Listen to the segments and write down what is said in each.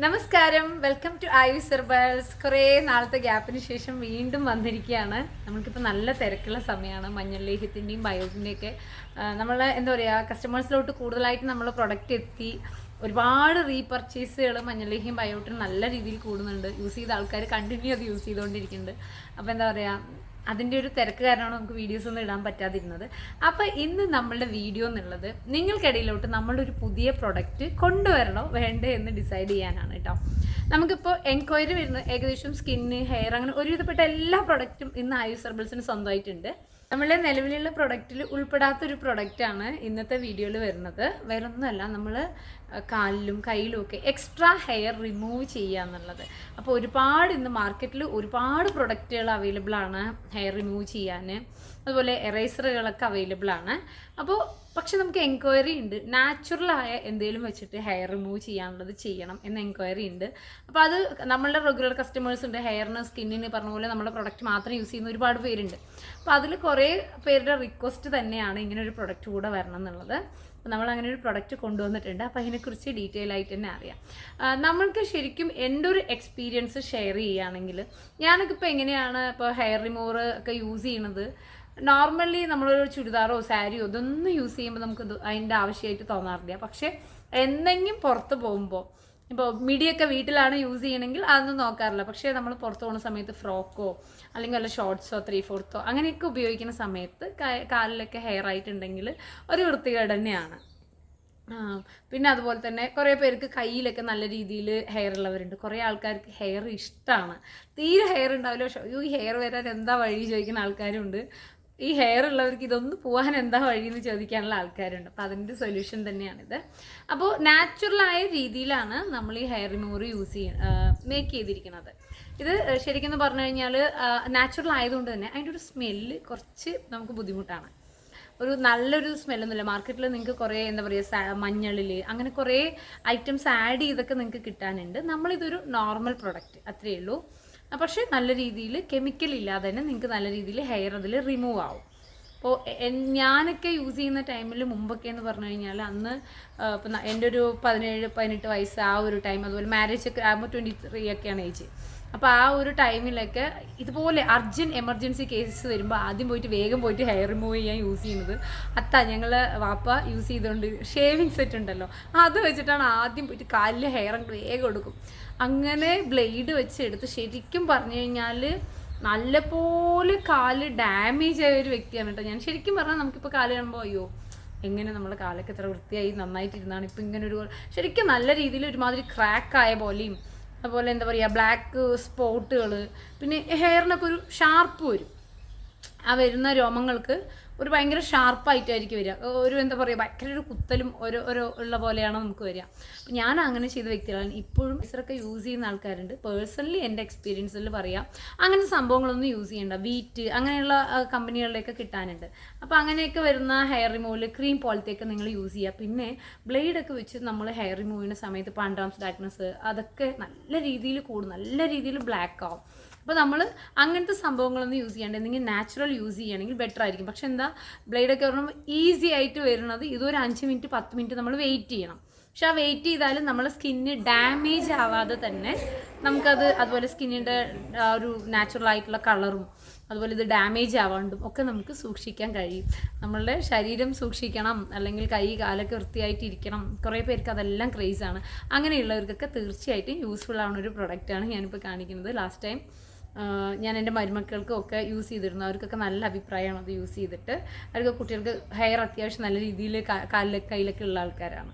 നമസ്കാരം. Welcome to ആയുസ് herbals കുറേ നാളത്തെ ഗ്യാപ്പിന് ശേഷം വീണ്ടും വന്നിരിക്കുകയാണ്. നമുക്കിപ്പോൾ നല്ല തിരക്കുള്ള സമയമാണ്. മഞ്ഞൾ ലേഹ്യത്തിന്റെയും ബയോസിന്റെയൊക്കെ നമ്മൾ എന്താ പറയുക കസ്റ്റമേഴ്സിലോട്ട് കൂടുതലായിട്ട് നമ്മൾ പ്രൊഡക്റ്റ് എത്തി. ഒരുപാട് റീപർച്ചേസുകൾ മഞ്ഞളേഹിയും ബയോട്ടിനും നല്ല രീതിയിൽ കൂടുന്നുണ്ട്. യൂസ് ചെയ്ത ആൾക്കാർ കണ്ടിന്യൂ അത് യൂസ് ചെയ്തുകൊണ്ടിരിക്കുന്നുണ്ട് അപ്പോൾ എന്താ പറയുക അതിന്റെ ഒരു തിരക്ക് കാരണമാണ് നമുക്ക് വീഡിയോസ് ഒന്നും ഇടാൻ പറ്റാതിരുന്നത്. അപ്പോൾ ഇന്ന് നമ്മളുടെ വീഡിയോ എന്നുള്ളത് നിങ്ങൾക്കിടയിലോട്ട് നമ്മളുടെ ഒരു പുതിയ പ്രൊഡക്റ്റ് കൊണ്ടുവരണോ വേണ്ടേ എന്ന് ഡിസൈഡ് ചെയ്യാനാണ് കേട്ടോ നമുക്കിപ്പോൾ എൻക്വയറി വരുന്ന. ഏകദേശം സ്കിന്ന് ഹെയർ അങ്ങനെ ഒരുവിധപ്പെട്ട എല്ലാ പ്രൊഡക്റ്റും ഇന്ന് ആയുസ് ഹെർബൽസിന് സ്വന്തമായിട്ടുണ്ട്. നമ്മളെ നിലവിലുള്ള പ്രൊഡക്റ്റിൽ ഉൾപ്പെടാത്തൊരു പ്രൊഡക്റ്റാണ് ഇന്നത്തെ വീഡിയോയിൽ വരുന്നത്. വേറൊന്നുമല്ല നമ്മൾ കാലിലും കയ്യിലും ഒക്കെ എക്സ്ട്രാ ഹെയർ റിമൂവ് ചെയ്യുക എന്നുള്ളത്. അപ്പോൾ ഒരുപാട് ഇന്ന് മാർക്കറ്റിൽ ഒരുപാട് പ്രൊഡക്റ്റുകൾ അവൈലബിൾ ആണ് ഹെയർ റിമൂവ് ചെയ്യാൻ. അതുപോലെ എറേസറുകളൊക്കെ അവൈലബിൾ ആണ്. അപ്പോൾ പക്ഷെ നമുക്ക് എൻക്വയറി ഉണ്ട്. നാച്ചുറലായ എന്തെങ്കിലും വെച്ചിട്ട് ഹെയർ റിമൂവ് ചെയ്യാനുള്ളത് ചെയ്യണം എന്ന എൻക്വയറി ഉണ്ട്. അപ്പോൾ അത് നമ്മളുടെ റെഗുലർ കസ്റ്റമേഴ്സ് ഉണ്ട്. ഹെയറിന് സ്കിന്നിന് പറഞ്ഞ പോലെ നമ്മുടെ പ്രൊഡക്റ്റ് മാത്രം യൂസ് ചെയ്യുന്ന ഒരുപാട് പേരുണ്ട്. അപ്പോൾ അതിൽ കുറേ പേരുടെ റിക്വസ്റ്റ് തന്നെയാണ് ഇങ്ങനെ ഒരു പ്രൊഡക്റ്റ് കൂടെ വരണം എന്നുള്ളത്. അപ്പോൾ നമ്മൾ അങ്ങനെ ഒരു പ്രൊഡക്റ്റ് കൊണ്ടുവന്നിട്ടുണ്ട്. അപ്പോൾ അതിനെക്കുറിച്ച് ഡീറ്റെയിൽ ആയിട്ട് തന്നെ അറിയാം. നമ്മൾക്ക് ശരിക്കും എന്റെ ഒരു എക്സ്പീരിയൻസ് ഷെയർ ചെയ്യുകയാണെങ്കിൽ ഞാനൊക്കെ ഇപ്പോൾ എങ്ങനെയാണ് ഇപ്പോൾ ഹെയർ റിമൂവർ ഒക്കെ യൂസ് ചെയ്യണത്? നോർമലി നമ്മളൊരു ചുരിദാറോ സാരിയോ ഇതൊന്നും യൂസ് ചെയ്യുമ്പോൾ നമുക്ക് അതിന്റെ ആവശ്യമായിട്ട് തോന്നാറില്ല. പക്ഷേ എന്തെങ്കിലും പുറത്ത് പോകുമ്പോൾ ഇപ്പോൾ മിഡിയൊക്കെ വീട്ടിലാണ് യൂസ് ചെയ്യണമെങ്കിൽ അതൊന്നും നോക്കാറില്ല. പക്ഷേ നമ്മൾ പുറത്ത് പോകുന്ന സമയത്ത് ഫ്രോക്കോ അല്ലെങ്കിൽ വല്ല ഷോർട്ട്സോ ത്രീ ഫോർത്തോ അങ്ങനെയൊക്കെ ഉപയോഗിക്കുന്ന സമയത്ത് കാലിലൊക്കെ ഹെയർ ആയിട്ടുണ്ടെങ്കിൽ ഒരു വൃത്തികേട് തന്നെയാണ്. പിന്നെ അതുപോലെ തന്നെ കുറേ പേർക്ക് കയ്യിലൊക്കെ നല്ല രീതിയിൽ ഹെയർ ഉള്ളവരുണ്ട്. കുറേ ആൾക്കാർക്ക് ഹെയർ ഇഷ്ടമാണ് തീരെ ഹെയർ ഉണ്ടാവില്ല. പക്ഷേ ഈ ഹെയർ വരാൻ എന്താ വഴി ചോദിക്കുന്ന ആൾക്കാരുണ്ട്. ഈ ഹെയർ ഉള്ളവർക്ക് ഇതൊന്ന് പോകാൻ എന്താ വഴി എന്ന് ചോദിക്കാനുള്ള ആൾക്കാരുണ്ട്. അപ്പോൾ അതിന്റെ സൊല്യൂഷൻ തന്നെയാണിത്. അപ്പോൾ നാച്ചുറലായ രീതിയിലാണ് നമ്മൾ ഈ ഹെയർ റിമൂവർ യൂസ് ചെയ്യുക മേക്ക് ചെയ്തിരിക്കുന്നത്. ഇത് ശരിക്കും പറഞ്ഞു കഴിഞ്ഞാൽ നാച്ചുറൽ ആയതുകൊണ്ട് തന്നെ അതിന്റെ ഒരു സ്മെല്ല് കുറച്ച് നമുക്ക് ബുദ്ധിമുട്ടാണ്. ഒരു നല്ലൊരു സ്മെല്ലൊന്നുമില്ല മാർക്കറ്റിൽ നിങ്ങൾക്ക് കുറേ എന്താ പറയുക മഞ്ഞളിൽ അങ്ങനെ കുറേ ഐറ്റംസ് ആഡ് ചെയ്തൊക്കെ നിങ്ങൾക്ക് കിട്ടാനുണ്ട്. നമ്മളിതൊരു നോർമൽ പ്രൊഡക്റ്റ് അത്രയേ ഉള്ളൂ പക്ഷേ നല്ല രീതിയിൽ കെമിക്കൽ ഇല്ലാതെ തന്നെ നിങ്ങൾക്ക് നല്ല രീതിയിൽ ഹെയർ അതിൽ റിമൂവ് ആവും. അപ്പോൾ ഞാനൊക്കെ യൂസ് ചെയ്യുന്ന ടൈമിൽ മുമ്പൊക്കെ എന്ന് പറഞ്ഞു കഴിഞ്ഞാൽ അന്ന് ഇപ്പം എന്റെ ഒരു പതിനേഴ് പതിനെട്ട് വയസ്സ് ആ ഒരു ടൈം അതുപോലെ മാരേജ് ഒക്കെ ആകുമ്പോൾ ട്വന്റി ത്രീ ഒക്കെയാണ് ഏജ് അപ്പോൾ ആ ഒരു ടൈമിലൊക്കെ ഇതുപോലെ അർജന്റ് എമർജൻസി കേസസ് വരുമ്പോൾ ആദ്യം പോയിട്ട് വേഗം പോയിട്ട് ഹെയർ റിമൂവ് ചെയ്യാൻ യൂസ് ചെയ്യുന്നത്. അത്ത ഞങ്ങൾ വാപ്പ യൂസ് ചെയ്തുകൊണ്ട് ഷേവിങ് സെറ്റ് ഉണ്ടല്ലോ. അത് വെച്ചിട്ടാണ് ആദ്യം പോയിട്ട് കാലിൽ ഹെയർ അങ്ങ് വേഗം എടുക്കും അങ്ങനെ ബ്ലേഡ് വെച്ച് എടുത്ത് ശരിക്കും പറഞ്ഞു കഴിഞ്ഞാൽ നല്ലപോലെ കാൽ ഡാമേജ് ആയ ഒരു വ്യക്തിയാണ് കേട്ടോ ഞാൻ. ശരിക്കും പറഞ്ഞാൽ നമുക്കിപ്പോൾ കാൽ കാണുമ്പോൾ അയ്യോ എങ്ങനെ നമ്മുടെ കാലൊക്കെ എത്ര വൃത്തിയായി നന്നായിട്ടിരുന്നാണ്. ഇപ്പം ഇങ്ങനെ ഒരു ശരിക്കും നല്ല രീതിയിൽ ഒരുമാതിരി ക്രാക്ക് ആയ പോലെയും അതുപോലെ എന്താ പറയുക ബ്ലാക്ക് സ്പോട്ടുകൾ പിന്നെ ഹെയറിനൊക്കെ ഒരു ഷാർപ്പ് വരും. ആ വരുന്ന രോമങ്ങൾക്ക് ഒരു ഭയങ്കര ഷാർപ്പായിട്ടായിരിക്കും വരിക. ഒരു എന്താ പറയുക ഭയങ്കര ഒരു കുത്തലും ഒരു ഒരു ഉള്ള പോലെയാണ് നമുക്ക് വരിക. അപ്പം ഞാൻ അങ്ങനെ ചെയ്ത വ്യക്തികളാണ്. ഇപ്പോഴും ഇസറൊക്കെ യൂസ് ചെയ്യുന്ന ആൾക്കാരുണ്ട്. പേഴ്സണലി എന്റെ എക്സ്പീരിയൻസിൽ പറയാം. അങ്ങനെ സംഭവങ്ങളൊന്നും യൂസ് ചെയ്യണ്ട. വീറ്റ് അങ്ങനെയുള്ള കമ്പനികളിലേക്ക് കിട്ടാനുണ്ട്. അപ്പോൾ അങ്ങനെയൊക്കെ വരുന്ന ഹെയർ റിമൂവൽ ക്രീം പോലത്തെയൊക്കെ നിങ്ങൾ യൂസ് ചെയ്യുക. പിന്നെ ബ്ലേഡൊക്കെ വെച്ച് നമ്മൾ ഹെയർ റിമൂവ് ചെയ്യുന്ന സമയത്ത് പാൻഡാംസ് ഡാക്നസ് അതൊക്കെ നല്ല രീതിയിൽ കൂടും. നല്ല രീതിയിൽ ബ്ലാക്ക് ആവും. അപ്പോൾ നമ്മൾ അങ്ങനത്തെ സംഭവങ്ങളൊന്നും യൂസ് ചെയ്യേണ്ട എന്തെങ്കിലും നാച്ചുറൽ യൂസ് ചെയ്യുകയാണെങ്കിൽ ബെറ്റർ ആയിരിക്കും. പക്ഷെ എന്താ ബ്ലേഡൊക്കെ പറയുമ്പോൾ ഈസി ആയിട്ട് വരുന്നത് ഇതൊരു അഞ്ച് മിനിറ്റ് പത്ത് മിനിറ്റ് നമ്മൾ വെയിറ്റ് ചെയ്യണം. പക്ഷെ ആ വെയിറ്റ് ചെയ്താലും നമ്മളെ സ്കിന്ന് ഡാമേജ് ആവാതെ തന്നെ നമുക്കത് അതുപോലെ സ്കിന്നിന്റെ ഒരു നാച്ചുറൽ ആയിട്ടുള്ള കളറും അതുപോലെ ഇത് ഡാമേജ് ആവാണ്ടും ഒക്കെ നമുക്ക് സൂക്ഷിക്കാൻ കഴിയും. നമ്മളുടെ ശരീരം സൂക്ഷിക്കണം അല്ലെങ്കിൽ കൈ കാലൊക്കെ വൃത്തിയായിട്ട് ഇരിക്കണം. കുറേ പേർക്ക് അതെല്ലാം ക്രേസാണ് അങ്ങനെയുള്ളവർക്കൊക്കെ തീർച്ചയായിട്ടും യൂസ്ഫുൾ ആവുന്ന ഒരു പ്രൊഡക്റ്റാണ് ഞാനിപ്പോൾ കാണിക്കുന്നത്. ലാസ്റ്റ് ടൈം ഞാൻ എന്റെ മരുമക്കൾക്കും ഒക്കെ യൂസ് ചെയ്തിരുന്നു. അവർക്കൊക്കെ നല്ല അഭിപ്രായമാണ് അത് യൂസ് ചെയ്തിട്ട്. അവർക്ക് കുട്ടികൾക്ക് ഹെയർ അത്യാവശ്യം നല്ല രീതിയിൽ കാലിലൊക്കെ കയ്യിലൊക്കെ ഉള്ള ആൾക്കാരാണ്.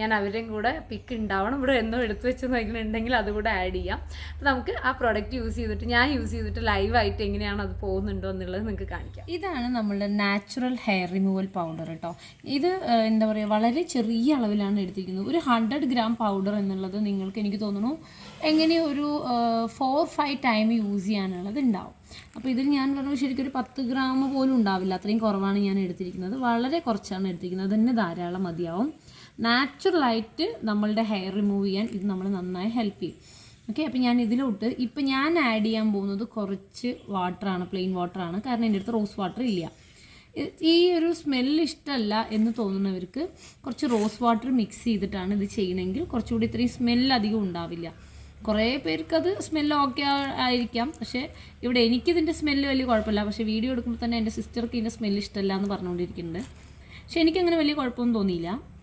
ഞാൻ അവരുടെയും കൂടെ പിക്ക് ഉണ്ടാവണം ഇവിടെ എന്നും എടുത്തു വെച്ച് നോക്കുന്നുണ്ടെങ്കിൽ അതുകൂടെ ആഡ് ചെയ്യാം. അപ്പോൾ നമുക്ക് ആ പ്രോഡക്റ്റ് യൂസ് ചെയ്തിട്ട് ഞാൻ യൂസ് ചെയ്തിട്ട് ലൈവായിട്ട് എങ്ങനെയാണ് അത് പോകുന്നുണ്ടോ എന്നുള്ളത് നിങ്ങൾക്ക് കാണിക്കാം. ഇതാണ് നമ്മളുടെ നാച്ചുറൽ ഹെയർ റിമൂവൽ പൗഡർ കേട്ടോ ഇത് എന്താ പറയുക വളരെ ചെറിയ അളവിലാണ് എടുത്തിരിക്കുന്നത്. ഒരു ഹൺഡ്രഡ് ഗ്രാം പൗഡർ എന്നുള്ളത് നിങ്ങൾക്ക് എനിക്ക് തോന്നുന്നു എങ്ങനെ ഒരു ഫോർ ഫൈവ് ടൈം യൂസ് ചെയ്യാനുള്ളത് ഉണ്ടാവും അപ്പോൾ ഇതിൽ ഞാൻ പറഞ്ഞു ശരിക്കും ഒരു പത്ത് ഗ്രാം പോലും ഉണ്ടാവില്ല. അത്രയും കുറവാണ് ഞാൻ എടുത്തിരിക്കുന്നത്. വളരെ കുറച്ചാണ് എടുത്തിരിക്കുന്നത്. തന്നെ ധാരാളം മതിയാവും. നാച്ചുറലായിട്ട് നമ്മളുടെ ഹെയർ റിമൂവ് ചെയ്യാൻ ഇത് നമ്മൾ നന്നായി ഹെൽപ്പ് ചെയ്യും. ഓക്കെ അപ്പോൾ ഞാൻ ഇതിലോട്ട് ഇപ്പം ഞാൻ ആഡ് ചെയ്യാൻ പോകുന്നത് കുറച്ച് വാട്ടറാണ് പ്ലെയിൻ വാട്ടറാണ് കാരണം എന്റെ അടുത്ത് റോസ് വാട്ടർ ഇല്ല. ഈ ഒരു സ്മെല്ല് ഇഷ്ടമല്ല എന്ന് തോന്നുന്നവർക്ക് കുറച്ച് റോസ് വാട്ടർ മിക്സ് ചെയ്തിട്ടാണ് ഇത് ചെയ്യണമെങ്കിൽ കുറച്ചുകൂടി ഇത്രയും സ്മെല്ല് അധികം ഉണ്ടാവില്ല. കുറേ പേർക്ക് അത് സ്മെല്ല് ഓക്കെ ആയിരിക്കാം. പക്ഷേ ഇവിടെ എനിക്കിതിന്റെ സ്മെല്ല് വലിയ കുഴപ്പമില്ല. പക്ഷേ വീഡിയോ എടുക്കുമ്പോൾ തന്നെ എന്റെ സിസ്റ്റർക്ക് ഇതിന്റെ സ്മെല്ല് ഇഷ്ടമല്ല എന്ന് പറഞ്ഞുകൊണ്ടിരിക്കുന്നുണ്ട്. പക്ഷേ എനിക്കങ്ങനെ വലിയ കുഴപ്പമൊന്നും തോന്നിയില്ല.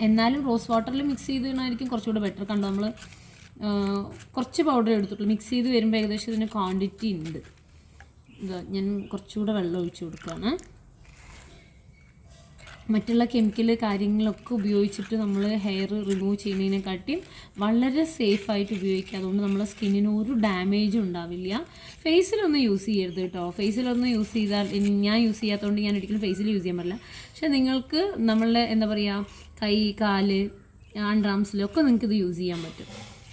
എന്നാലും റോസ് വാട്ടറിൽ മിക്സ് ചെയ്ത് ചെയ്തതിനായിരിക്കും കുറച്ചുകൂടെ ബെറ്റർ കണ്ടോ നമ്മൾ കുറച്ച് പൗഡർ എടുത്തിട്ടുള്ളൂ. മിക്സ് ചെയ്ത് വരുമ്പോൾ ഏകദേശം ഇതിന് ക്വാണ്ടിറ്റി ഉണ്ട്. ഞാൻ കുറച്ചുകൂടെ വെള്ളം ഒഴിച്ചു കൊടുക്കുകയാണ് മറ്റുള്ള കെമിക്കൽ കാര്യങ്ങളൊക്കെ ഉപയോഗിച്ചിട്ട് നമ്മൾ ഹെയർ റിമൂവ് ചെയ്യുന്നതിനെക്കാട്ടിയും വളരെ സേഫായിട്ട് ഉപയോഗിക്കുക. അതുകൊണ്ട് നമ്മുടെ സ്കിന്നിന് ഒരു ഡാമേജും ഉണ്ടാവില്ല. ഫേസിലൊന്നും യൂസ് ചെയ്യരുത് കേട്ടോ. ഫേസിലൊന്നും യൂസ് ചെയ്താൽ ഞാൻ യൂസ് ചെയ്യാത്തതുകൊണ്ട് ഞാൻ ഒരിക്കലും ഫേസിൽ യൂസ് ചെയ്യാൻ പറ്റില്ല പക്ഷേ നിങ്ങൾക്ക് നമ്മളുടെ എന്താ പറയുക കൈ കാൽ ആൻഡ്രാംസിലൊക്കെ നിങ്ങൾക്ക് ഇത് യൂസ് ചെയ്യാൻ പറ്റും.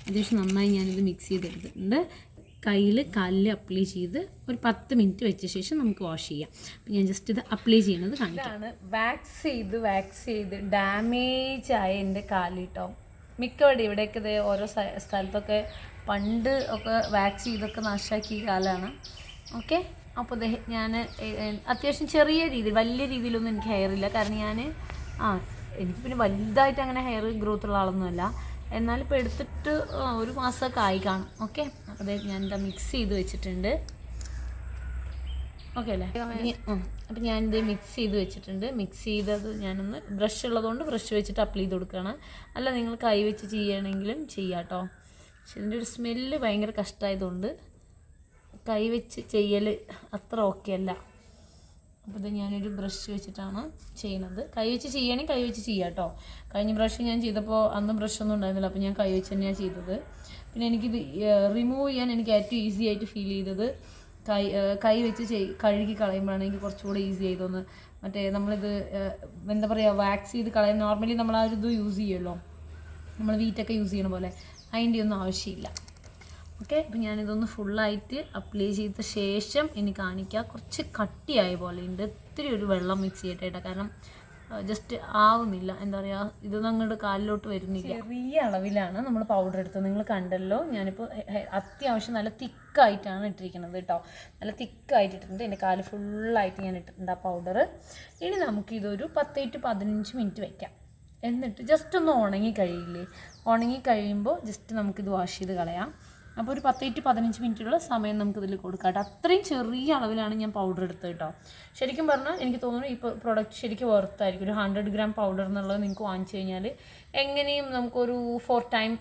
അത്യാവശ്യം നന്നായി ഞാനിത് മിക്സ് ചെയ്തെടുത്തിട്ടുണ്ട്. കയ്യിൽ കാലിൽ അപ്ലൈ ചെയ്ത് ഒരു പത്ത് മിനിറ്റ് വെച്ച ശേഷം നമുക്ക് വാഷ് ചെയ്യാം. ഞാൻ ജസ്റ്റ് ഇത് അപ്ലൈ ചെയ്യുന്നത് കാണിക്കാം. വാക്സ് ചെയ്ത് വാക്സ് ചെയ്ത് ഡാമേജ് ആയ എന്റെ കാലിട്ടോ മിക്കവിടെ ഇവിടെയൊക്കെ ഇത് ഓരോ സ്ഥലത്തൊക്കെ പണ്ട് ഒക്കെ വാക്സ് ചെയ്തൊക്കെ നാശാക്കിയ കാലമാണ് ഓക്കെ അപ്പോൾ ഞാൻ അത്യാവശ്യം ചെറിയ രീതിയിൽ വലിയ രീതിയിലൊന്നും എനിക്ക് ഹെയർ ഇല്ല. കാരണം ഞാൻ ആ എനിക്ക് പിന്നെ വലുതായിട്ട് അങ്ങനെ ഹെയർ ഗ്രോത്ത് ഉള്ള ആളൊന്നുമല്ല. എന്നാലും ഇപ്പോൾ എടുത്തിട്ട് ഒരു മാസമൊക്കെ ആയി കാണും. ഓക്കെ? അപ്പോൾ ഞാൻ എന്താ മിക്സ് ചെയ്ത് വെച്ചിട്ടുണ്ട്. ഓക്കെ അല്ലേ? അപ്പം ഞാനിത് മിക്സ് ചെയ്ത് വെച്ചിട്ടുണ്ട്. മിക്സ് ചെയ്തത് ഞാനൊന്ന് ബ്രഷ് ഉള്ളതുകൊണ്ട് ബ്രഷ് വെച്ചിട്ട് അപ്ലൈ ചെയ്ത് കൊടുക്കുകയാണ്. അല്ല നിങ്ങൾ കൈ വെച്ച് ചെയ്യണമെങ്കിലും ചെയ്യാം കേട്ടോ. പക്ഷെ ഇതിന്റെ ഒരു സ്മെല്ല് ഭയങ്കര കഷ്ടമായതുകൊണ്ട് കൈ വെച്ച് ചെയ്യൽ അത്ര ഓക്കെ അല്ല. അപ്പോൾ ഇത് ഞാനൊരു ബ്രഷ് വെച്ചിട്ടാണ് ചെയ്യുന്നത്. കൈ വെച്ച് ചെയ്യണമെങ്കിൽ കൈ വെച്ച് ചെയ്യാം കേട്ടോ കഴിഞ്ഞ ബ്രഷ് ഞാൻ ചെയ്തപ്പോൾ അന്ന് ബ്രഷ് ഒന്നും ഉണ്ടായിരുന്നില്ല. അപ്പോൾ ഞാൻ കൈ വെച്ച് തന്നെയാണ് ചെയ്തത്. പിന്നെ എനിക്കിത് റിമൂവ് ചെയ്യാൻ എനിക്ക് ഏറ്റവും ഈസി ആയിട്ട് ഫീൽ ചെയ്തത് കൈ കൈ വെച്ച് ചെയ് കഴുകി കളയുമ്പോഴാണ് എനിക്ക് കുറച്ചുകൂടെ ഈസി ആയതൊന്ന് മറ്റേ നമ്മളിത് എന്താ പറയുക വാക്സ് ചെയ്ത് കളയാൻ നോർമലി നമ്മൾ ആ ഒരു ഇത് യൂസ് ചെയ്യുമല്ലോ നമ്മൾ വീറ്റൊക്കെ യൂസ് ചെയ്യണ പോലെ. അതിന്റെ ഒന്നും ആവശ്യമില്ല. ഓക്കെ? അപ്പം ഞാനിതൊന്ന് ഫുള്ളായിട്ട് അപ്ലൈ ചെയ്ത ശേഷം ഇനി കാണിക്കുക കുറച്ച് കട്ടിയായ പോലെ ഉണ്ട് ഒത്തിരി ഒരു വെള്ളം മിക്സ് ചെയ്യട്ടെ കാരണം ജസ്റ്റ് ആവുന്നില്ല. എന്താ പറയുക ഇതൊന്നും അങ്ങോട്ട് കാലിലോട്ട് വരുന്നില്ല. ചെറിയ അളവിലാണ് നമ്മൾ പൗഡർ എടുത്തത്. നിങ്ങൾ കണ്ടല്ലോ ഞാനിപ്പോൾ അത്യാവശ്യം നല്ല തിക്കായിട്ടാണ് ഇട്ടിരിക്കുന്നത് കേട്ടോ. നല്ല തിക്കായിട്ട് ഇട്ടിട്ടുണ്ട് എന്റെ കാൽ ഫുള്ളായിട്ട് ഞാൻ ഇട്ടിട്ടുണ്ട് ആ പൗഡർ ഇനി നമുക്കിതൊരു പത്ത് ടു പതിനഞ്ച് മിനിറ്റ് വയ്ക്കാം എന്നിട്ട് ജസ്റ്റ് ഒന്ന് ഉണങ്ങി കഴിയില്ലേ? ഉണങ്ങി കഴിയുമ്പോൾ ജസ്റ്റ് നമുക്കിത് വാഷ് ചെയ്ത് കളയാം. അപ്പോൾ ഒരു പത്ത് ടു പതിനഞ്ച് മിനിറ്റുള്ള സമയം നമുക്കിതിൽ കൊടുക്കാം കേട്ടോ. അത്രയും ചെറിയ അളവിലാണ് ഞാൻ പൗഡർ എടുത്തത് കേട്ടോ. ശരിക്കും പറഞ്ഞാൽ എനിക്ക് തോന്നുന്നു ഈ പ്രൊഡക്റ്റ് ശരിക്കും വർത്തായിരിക്കും ഒരു ഹൺഡ്രഡ് ഗ്രാം പൗഡർ എന്നുള്ളത് നിങ്ങൾക്ക് വാങ്ങിച്ചു കഴിഞ്ഞാൽ എങ്ങനെയും നമുക്കൊരു ഫോർ ടൈം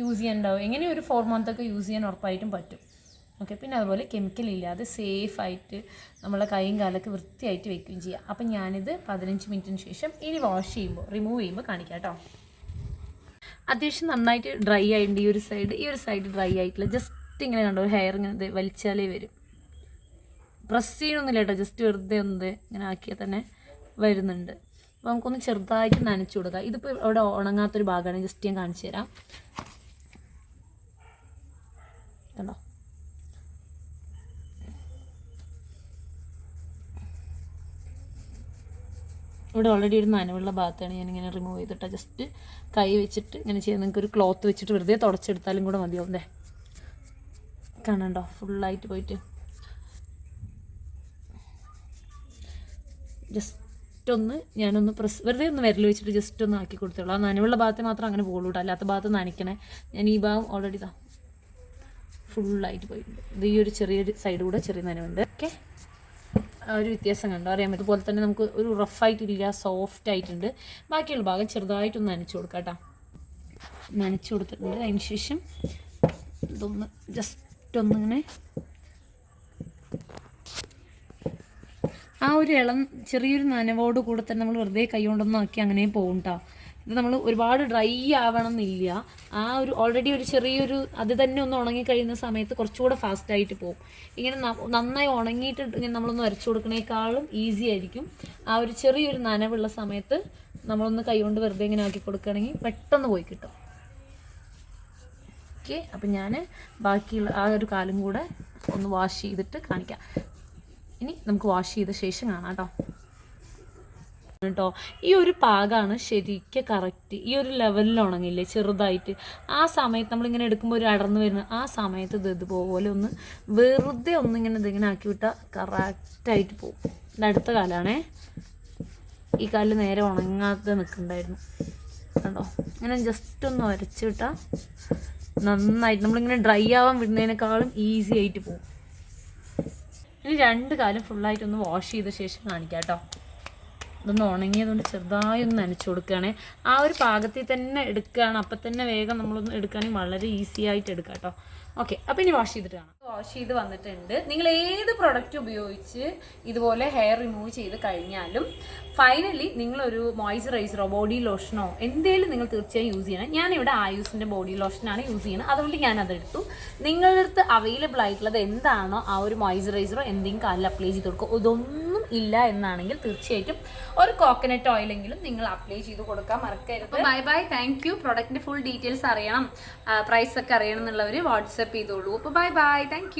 യൂസ് ചെയ്യാൻ ഉണ്ടാവും എങ്ങനെയും ഒരു ഫോർ മന്ത് ഒക്കെ യൂസ് ചെയ്യാൻ ഉറപ്പായിട്ടും പറ്റും. ഓക്കെ പിന്നെ അതുപോലെ കെമിക്കൽ ഇല്ലാതെ സേഫ് ആയിട്ട് നമ്മളെ കൈയും കാലൊക്കെ വൃത്തിയായിട്ട് വെക്കുകയും ചെയ്യാം. അപ്പം ഞാനിത് പതിനഞ്ച് മിനിറ്റിന് ശേഷം ഇനി വാഷ് ചെയ്യുമ്പോൾ റിമൂവ് ചെയ്യുമ്പോൾ കാണിക്കാം കേട്ടോ. അത്യാവശ്യം നന്നായിട്ട് ഡ്രൈ ആയിട്ടുണ്ട്. ഈ ഒരു സൈഡ് ഈ ഒരു സൈഡ് ഡ്രൈ ആയിട്ടില്ല. ജസ്റ്റ് ഇങ്ങനെ കണ്ടോ ഹെയർ ഇങ്ങനെ വലിച്ചാലേ വരും. പ്രസ് ചെയ്യണമൊന്നുമില്ല കേട്ടോ. ജസ്റ്റ് വെറുതെ ഒന്ന് ഇങ്ങനെ ആക്കിയാൽ തന്നെ വരുന്നുണ്ട്. അപ്പോൾ നമുക്കൊന്ന് ചെറുതായിട്ട് നനച്ചു കൊടുക്കാം. ഇതിപ്പോൾ അവിടെ ഉണങ്ങാത്തൊരു ഭാഗമാണ്. ജസ്റ്റ് ഞാൻ കാണിച്ചു തരാം. കണ്ടോ? ഇവിടെ ഓൾറെഡി ഒരു നനവുള്ള ഭാഗത്താണ് ഞാനിങ്ങനെ റിമൂവ് ചെയ്തിട്ട് ജസ്റ്റ് കൈ വെച്ചിട്ട് ഇങ്ങനെ ചെയ്യാം. നിങ്ങൾക്ക് ഒരു ക്ലോത്ത് വെച്ചിട്ട് വെറുതെ തുടച്ചെടുത്താലും കൂടെ മതിയാവും അല്ലേ കാണണ്ടോ? ഫുള്ളായിട്ട് പോയിട്ട്. ജസ്റ്റ് ഒന്ന് ഞാനൊന്ന് പ്രസ് വെറുതെ ഒന്ന് വിരൽ വെച്ചിട്ട് ജസ്റ്റ് ഒന്ന് ആക്കി കൊടുത്തോളൂ. ആ നനവുള്ള ഭാഗത്ത് മാത്രം അങ്ങനെ പോകുള്ളൂ അല്ലാത്ത ഭാഗത്ത് നനയ്ക്കണേ. ഞാൻ ഈ ഭാഗം ഓൾറെഡി ഇതാ ഫുള്ളായിട്ട് പോയിട്ടുണ്ട്. ഇത് ഈ ഒരു ചെറിയൊരു സൈഡ് കൂടെ ചെറിയ നനവുണ്ട്. ഓക്കെ ഒരു വ്യത്യാസം കണ്ടോ. അറിയാൻ പറ്റും അതുപോലെ തന്നെ നമുക്ക് ഒരു റഫായിട്ടില്ല സോഫ്റ്റ് ആയിട്ടുണ്ട്. ബാക്കിയുള്ള ഭാഗം ചെറുതായിട്ടൊന്ന് നനച്ചു കൊടുക്കാം കേട്ടോ. നനച്ചു കൊടുത്തിട്ടുണ്ട്. അതിന് ശേഷം ഇതൊന്ന് ജസ്റ്റ് ഒന്നിങ്ങനെ ആ ഒരു ഇളം ചെറിയൊരു നനവോട് കൂടെ തന്നെ നമ്മൾ വെറുതെ കൈ കൊണ്ടൊന്നും ആക്കി അങ്ങനെ പോകും കേട്ടോ ഇത് നമ്മൾ ഒരുപാട് ഡ്രൈ ആവണമെന്നില്ല. ആ ഒരു ഓൾറെഡി ഒരു ചെറിയൊരു അത് തന്നെ ഒന്ന് ഉണങ്ങി കഴിയുന്ന സമയത്ത് കുറച്ചുകൂടെ ഫാസ്റ്റ് ആയിട്ട് പോകും. ഇങ്ങനെ നന്നായി ഉണങ്ങിയിട്ട് ഇങ്ങനെ നമ്മളൊന്ന് വരച്ചു കൊടുക്കണേക്കാളും ഈസി ആയിരിക്കും. ആ ഒരു ചെറിയൊരു നനവുള്ള സമയത്ത് നമ്മളൊന്ന് കൈ കൊണ്ട് വെറുതെ ഇങ്ങനെ ആക്കി കൊടുക്കുകയാണെങ്കിൽ പെട്ടെന്ന് പോയി കിട്ടും. ഓക്കെ അപ്പം ഞാൻ ബാക്കിയുള്ള ആ ഒരു കാലും കൂടെ ഒന്ന് വാഷ് ചെയ്തിട്ട് കാണിക്കാം. ഇനി നമുക്ക് വാഷ് ചെയ്ത ശേഷം കാണാം കേട്ടോ. കേട്ടോ. ഈ ഒരു പാകമാണ് ശരിക്കും കറക്റ്റ് ഈ ഒരു ലെവലിൽ ഉണങ്ങില്ലേ ചെറുതായിട്ട്. ആ സമയത്ത് നമ്മളിങ്ങനെ എടുക്കുമ്പോൾ ഒരു അടർന്നു വരുന്ന ആ സമയത്ത് ഇത് ഇതുപോലെ ഒന്ന് വെറുതെ ഒന്നിങ്ങനെ ഇതിങ്ങനെ ആക്കി വിട്ടാൽ കറക്റ്റായിട്ട് പോകും ഇത് അടുത്ത കാലാണേ. ഈ കാലിൽ നേരെ ഉണങ്ങാതെ നിൽക്കുന്നുണ്ടായിരുന്നു കണ്ടോ? ഇങ്ങനെ ജസ്റ്റ് ഒന്ന് വരച്ച് വിട്ടാൽ നന്നായിട്ട് നമ്മളിങ്ങനെ ഡ്രൈ ആവാൻ വിടുന്നതിനേക്കാളും ഈസി ആയിട്ട് പോകും ഇനി രണ്ട് കാലം ഫുള്ളായിട്ടൊന്ന് വാഷ് ചെയ്ത ശേഷം കാണിക്കാം കേട്ടോ. ഇതൊന്ന് ഉണങ്ങിയതുകൊണ്ട് ചെറുതായി ഒന്ന് നനച്ചു കൊടുക്കുകയാണെ. ആ ഒരു പാകത്തിൽ തന്നെ എടുക്കുകയാണ്. അപ്പം തന്നെ വേഗം നമ്മളൊന്ന് എടുക്കുകയാണെങ്കിൽ വളരെ ഈസി ആയിട്ട് എടുക്കാം കേട്ടോ. ഓക്കെ അപ്പം ഇനി വാഷ് ചെയ്തിട്ട് കാണാം. വാഷ് ചെയ്ത് വന്നിട്ടുണ്ട്. നിങ്ങൾ ഏത് പ്രൊഡക്റ്റ് ഉപയോഗിച്ച് ഇതുപോലെ ഹെയർ റിമൂവ് ചെയ്ത് കഴിഞ്ഞാലും ഫൈനലി നിങ്ങളൊരു മോയ്സ്ചറൈസറോ ബോഡി ലോഷനോ എന്തേലും നിങ്ങൾ തീർച്ചയായും യൂസ് ചെയ്യണം. ഞാനിവിടെ ആയുസിന്റെ ബോഡി ലോഷനാണ് യൂസ് ചെയ്യുന്നത്. അതുകൊണ്ട് ഞാൻ അതെടുത്തു നിങ്ങളുടെ അടുത്ത് അവൈലബിൾ ആയിട്ടുള്ളത് എന്താണോ ആ ഒരു മോയ്സ്ചറൈസറോ എന്തെങ്കിലും കാലിൽ അപ്ലൈ ചെയ്ത് കൊടുക്കുക ഇതൊന്നും ഇല്ല എന്നാണെങ്കിൽ തീർച്ചയായിട്ടും ഒരു കോക്കനട്ട് ഓയിലെങ്കിലും നിങ്ങൾ അപ്ലൈ ചെയ്ത് കൊടുക്കാൻ മറക്കരുത്. ബൈ ബൈ താങ്ക് യു പ്രൊഡക്റ്റിന്റെ ഫുൾ ഡീറ്റെയിൽസ് അറിയണം. പ്രൈസ് ഒക്കെ അറിയണം എന്നുള്ളവർ വാട്സപ്പ് ചെയ്തോളൂ. അപ്പോൾ ബൈ ബൈ താങ്ക്